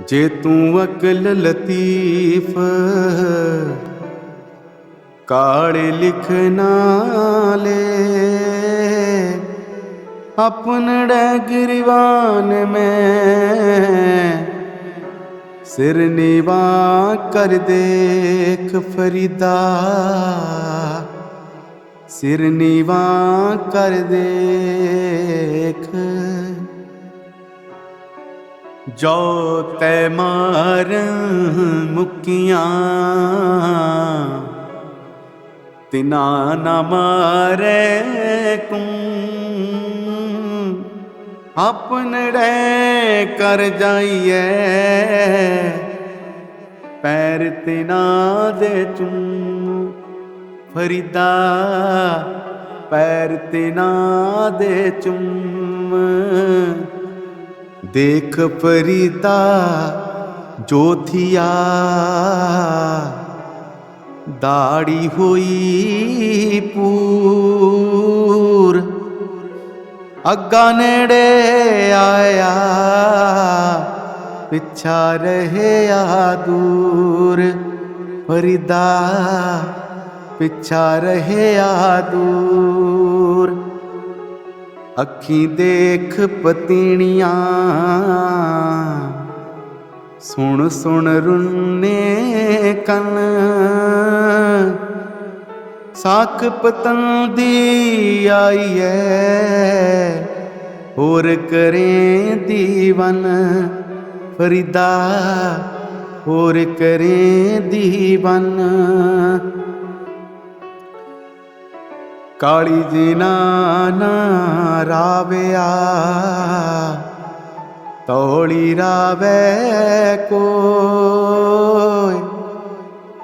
ਜੇ ਤੂੰ ਅਕਲ ਲਤੀਫ, ਕਾਲੇ ਲਿਖਣਾ ਲੈ ਆਪਨੜੇ ਗਿਰਵਾਨ ਮੈਂ, ਸਿਰ ਨੀਵਾ ਕਰ ਦੇਖ ਫਰੀਦਾ, ਸਿਰ ਨੀਵਾ ਕਰ ਦੇਖ ਜੋ ਤੈ ਮਾਰ ਮੁਕੀਆਂ, ਤਿਨਾ ਨਾ ਮਾਰੇ ਕੂੰ। ਆਪਨੜੇ ਕਰ ਜਾਈਏ ਪੈਰ ਤਿਨਾ ਦੇ ਚੁੰਮ। ਫਰੀਦਾ, ਪੈਰ ਤਿਨਾ ਦੇ ਚੁੰਮ। ਦੇਖ ਫਰੀਦਾ ਜੋਥੀਆ। ਦਾੜੀ ਹੋਈ ਪੂਰ। ਅੱਗਾ ਨੇੜੇ ਆਇਆ, ਪਿੱਛਾ ਰਹਿਆ ਦੂਰ। ਫਰੀਦਾ, ਪਿੱਛਾ ਰਹਿਆ ਦੂਰ। ਅੱਖੀ ਦੇਖ ਪਤੀਣੀਆਂ। ਸੁਣ ਸੁਣ ਰੁੰਨੇ ਕੰਨ। ਸਾਖ ਪਤਨ ਦੀ ਆਈਐ, ਹੋਰ ਕਰੇ ਦੀਵਨ। ਫਰੀਦਾ, ਹੋਰ ਕਰੇ ਦੀਵਨ। ਕਾਲੀ ਜੀ ਨਾ ਨਾ ਰਾਵਿਆ। ਤੋਲੀ ਰਾਵੇ ਕੋਈ।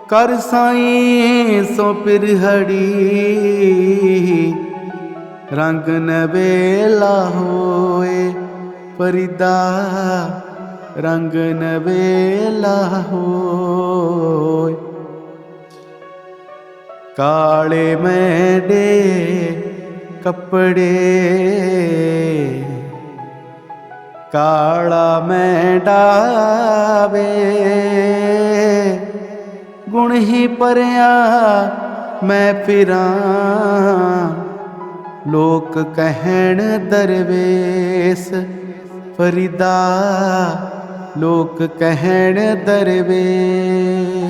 ਕਰ ਸਾਈ ਸੋ ਪਿਰਹੜੀ। ਰੰਗ ਨਵੇਲਾ ਹੋਏ ਫਰੀਦਾ ਰੰਗ ਨਵੇਲਾ ਹੋਏ ਕਾਲੇ ਮੈਡੇ ਕੱਪੜੇ ਕਾਲਾ ਮੈਂ ਡਾਵੇ ਗੁਣ ਹੀ ਪਰਿਆ ਮੈਂ ਫਿਰਾਂ ਲੋਕ ਕਹਿਣ ਦਰਵੇਸ ਫਰੀਦਾ ਲੋਕ ਕਹਿਣ ਦਰਵੇਸ